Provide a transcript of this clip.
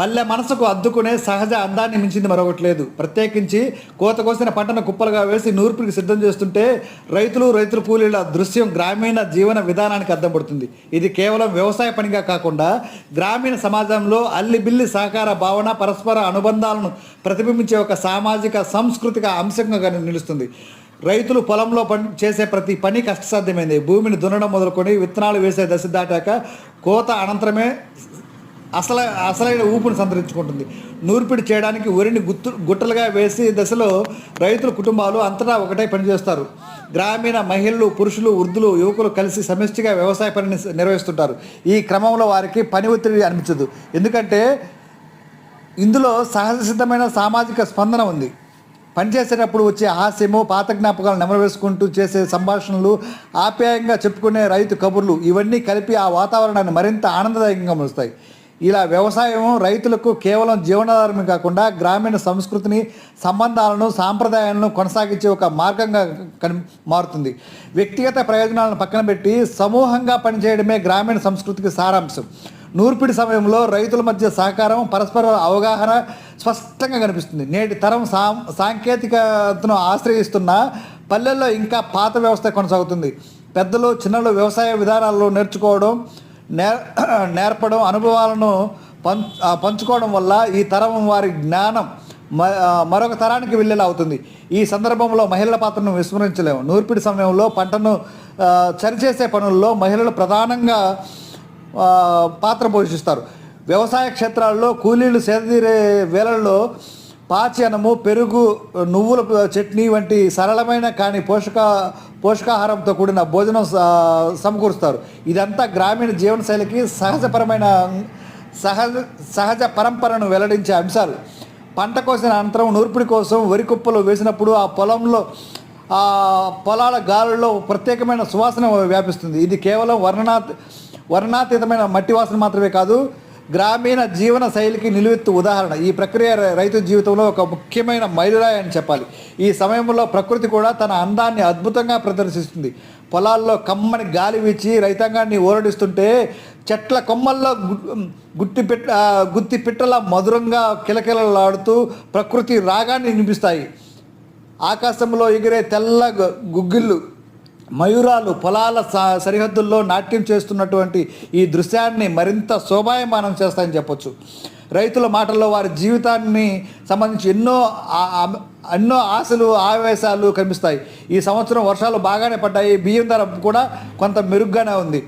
పల్లె మనసుకు అద్దుకునే సహజ అందాన్ని మించింది మరొకటి లేదు. ప్రత్యేకించి కోత కోసిన పంటను కుప్పలుగా వేసి నూర్పుకి సిద్ధం చేస్తుంటే రైతులు రైతుల కూలీల దృశ్యం గ్రామీణ జీవన విధానానికి అద్దం పడుతుంది ఇది కేవలం వ్యవసాయ పనిగా కాకుండా గ్రామీణ సమాజంలో అల్లిబిల్లి సహకార భావన పరస్పర అనుబంధాలను ప్రతిబింబించే ఒక సామాజిక సాంస్కృతిక అంశంగా నిలుస్తుంది. రైతులు పొలంలో పని చేసే ప్రతి పని కష్టసాధ్యమైంది. భూమిని దున్నడం మొదలుకొని విత్తనాలు వేసే దశ దాటాక కోత అనంతరమే అసలు అసలైన ఊపును సంతరించుకుంటుంది. నూర్పిడి చేయడానికి వరిని గుత్తు గుట్టలుగా వేసి దశలో రైతుల కుటుంబాలు అంతటా ఒకటే పనిచేస్తారు గ్రామీణ మహిళలు పురుషులు వృద్ధులు యువకులు కలిసి సమిష్టిగా వ్యవసాయ పనిని నిర్వహిస్తుంటారు. ఈ క్రమంలో వారికి పని ఒత్తిడి అనిపించదు. ఎందుకంటే ఇందులో సహజ సిద్ధమైన సామాజిక స్పందన ఉంది. పనిచేసేటప్పుడు వచ్చే హాస్యము పాత జ్ఞాపకాలు నెమరవేసుకుంటూ చేసే సంభాషణలు ఆప్యాయంగా చెప్పుకునే రైతు కబుర్లు ఇవన్నీ కలిపి ఆ వాతావరణాన్ని మరింత ఆనందదాయకంగా మలుస్తాయి. ఇలా వ్యవసాయం రైతులకు కేవలం జీవనాధారమే కాకుండా గ్రామీణ సంస్కృతిని సంబంధాలను సాంప్రదాయాలను కొనసాగించే ఒక మార్గంగా కని మారుతుంది. వ్యక్తిగత ప్రయోజనాలను పక్కన పెట్టి సమూహంగా పనిచేయడమే గ్రామీణ సంస్కృతికి సారాంశం. నూర్పిడి సమయంలో రైతుల మధ్య సహకారం పరస్పర అవగాహన స్పష్టంగా కనిపిస్తుంది. నేటి తరం సా సాంకేతికతను ఆశ్రయిస్తున్న పల్లెల్లో ఇంకా పాత వ్యవస్థ కొనసాగుతుంది. పెద్దలు చిన్నలు వ్యవసాయ విధానాల్లో నేర్చుకోవడం నేర్ నేర్పడం అనుభవాలను పం పంచుకోవడం వల్ల ఈ తరం వారి జ్ఞానం మ- మరొక తరానికి వెళ్ళేలా అవుతుంది. ఈ సందర్భంలో మహిళల పాత్రను విస్మరించలేము. నూర్పిడి సమయంలో పంటను సరిచేసే పనుల్లో మహిళలు ప్రధానంగా పాత్ర పోషిస్తారు. వ్యవసాయ క్షేత్రాల్లో కూలీలు సేదతీరే వేళల్లో పాచి అన్నము పెరుగు నువ్వుల చట్నీ వంటి సరళమైన కానీ పోషక పోషకాహారంతో కూడిన భోజనం సమకూరుస్తారు. ఇదంతా గ్రామీణ జీవనశైలికి సహజపరమైన సహజ సహజ పరంపరను వెల్లడించే అంశాలు. పంట కోసిన అనంతరం నూర్పిడి కోసం వరి కుప్పలు వేసినప్పుడు ఆ పొలంలో ఆ పొలాల గాలుల్లో ప్రత్యేకమైన సువాసన వ్యాపిస్తుంది. ఇది కేవలం వర్ణనాత్ వర్ణాతీతమైన మట్టి వాసన మాత్రమే కాదు గ్రామీణ జీవన శైలికి నిలువెత్తు ఉదాహరణ. ఈ ప్రక్రియ రైతు జీవితంలో ఒక ముఖ్యమైన మైలురాయి అని చెప్పాలి. ఈ సమయంలో ప్రకృతి కూడా తన అందాన్ని అద్భుతంగా ప్రదర్శిస్తుంది. పొలాల్లో కమ్మని గాలి వీచి రైతాంగాన్ని ఓరడిస్తుంటే చెట్ల కొమ్మల్లో గుట్టి పిట్ట గుత్తి పిట్టల మధురంగా కిలకిలలాడుతూ ప్రకృతి రాగాన్ని వినిపిస్తాయి. ఆకాశంలో ఎగిరే తెల్ల గుగ్గిళ్ళు మయూరాలు పొలాల స- సరిహద్దుల్లో నాట్యం చేస్తున్నటువంటి ఈ దృశ్యాన్ని మరింత శోభాయమానం చేస్తాయని చెప్పొచ్చు. రైతుల మాటల్లో వారి జీవితాన్ని సంబంధించి ఎన్నో ఎన్నో ఆశలు ఆవేశాలు కనిపిస్తాయి. ఈ సంవత్సరం వర్షాలు బాగానే పడ్డాయి. బియ్యం ధర కూడా కొంత మెరుగ్గానే ఉంది.